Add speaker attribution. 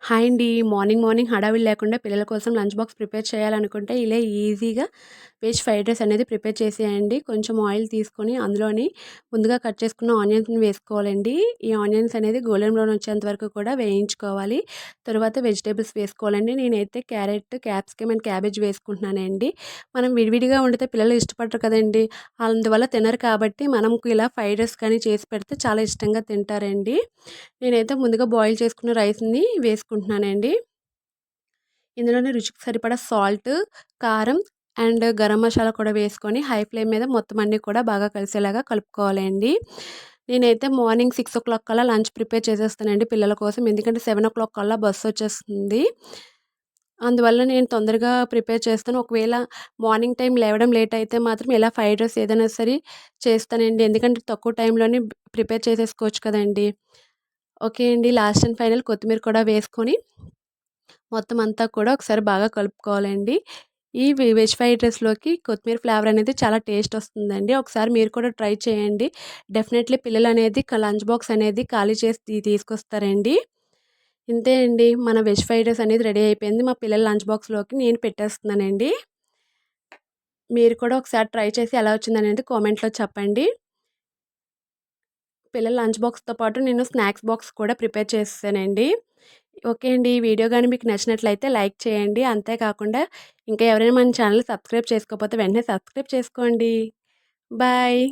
Speaker 1: Hi అండి. Morning morning హడావిడి లేకుండా పిల్లల కోసం లంచ్ బాక్స్ ప్రిపేర్ చేయాలనుకుంటే ఇలా ఈజీగా వెజ్ ఫ్రైడ్ రైస్ అనేది ప్రిపేర్ చేసేయండి. కొంచెం ఆయిల్ తీసుకొని అందులోని ముందుగా కట్ చేసుకున్న ఆనియన్స్ని వేసుకోవాలండి. ఈ ఆనియన్స్ అనేది గోల్డెన్ బ్రౌన్ వచ్చేంత వరకు కూడా వేయించుకోవాలి. తర్వాత వెజిటేబుల్స్ వేసుకోవాలండి. నేనైతే క్యారెట్ క్యాప్సికమ్ అండ్ క్యాబేజ్ వేసుకుంటున్నానండి. మనం విడివిడిగా వండితే పిల్లలు ఇష్టపడరు కదండి. అందువల్ల తినరు కాబట్టి మనం ఇలా ఫ్రైడ్ రైస్ కానీ చేసి పెడితే చాలా ఇష్టంగా తింటారండి. నేనైతే ముందుగా బాయిల్ చేసుకున్న రైస్ని వేసుకుంటున్నానండి. ఇందులోనే రుచికి సరిపడా సాల్ట్ కారం అండ్ గరం మసాలా కూడా వేసుకొని హై ఫ్లేమ్ మీద మొత్తం అన్నీ కూడా బాగా కలిసేలాగా కలుపుకోవాలండి. నేనైతే మార్నింగ్ సిక్స్ ఓ క్లాక్ కల్లా లంచ్ ప్రిపేర్ చేసేస్తానండి పిల్లల కోసం. ఎందుకంటే సెవెన్ ఓ క్లాక్ కల్లా బస్సు వచ్చేస్తుంది. అందువల్ల నేను తొందరగా ప్రిపేర్ చేస్తాను. ఒకవేళ మార్నింగ్ టైం లేవడం లేట్ అయితే మాత్రం ఇలా ఫ్రైడ్ రైస్ ఏదైనా సరే చేస్తానండి. ఎందుకంటే తక్కువ టైంలోనే ప్రిపేర్ చేసేసుకోవచ్చు కదండి. ఓకే అండి. లాస్ట్ అండ్ ఫైనల్ కొత్తిమీర కూడా వేసుకొని మొత్తం అంతా కూడా ఒకసారి బాగా కలుపుకోవాలండి. ఈ వెజ్ ఫ్రైడ్ రైస్లోకి కొత్తిమీర ఫ్లేవర్ అనేది చాలా టేస్ట్ వస్తుందండి. ఒకసారి మీరు కూడా ట్రై చేయండి. డెఫినెట్లీ పిల్లలు అనేది లంచ్ బాక్స్ అనేది ఖాళీ చేసి తీసుకొస్తారండి. ఇంతే అండి. మన వెజ్ ఫ్రైడ్ రైస్ అనేది రెడీ అయిపోయింది. మా పిల్లల లంచ్ బాక్స్లోకి నేను పెట్టేస్తున్నానండి. మీరు కూడా ఒకసారి ట్రై చేసి ఎలా వచ్చిందనేది కామెంట్లో చెప్పండి. పిల్లల లంచ్ బాక్స్తో పాటు నేను స్నాక్స్ బాక్స్ కూడా ప్రిపేర్ చేస్తానండి ఓకే అండి. ఈ వీడియో కానీ మీకు నచ్చినట్లయితే లైక్ చేయండి. అంతేకాకుండా ఇంకా ఎవరైనా మన ఛానల్ సబ్స్క్రైబ్ చేసుకోకపోతే వెంటనే సబ్స్క్రైబ్ చేసుకోండి. బాయ్.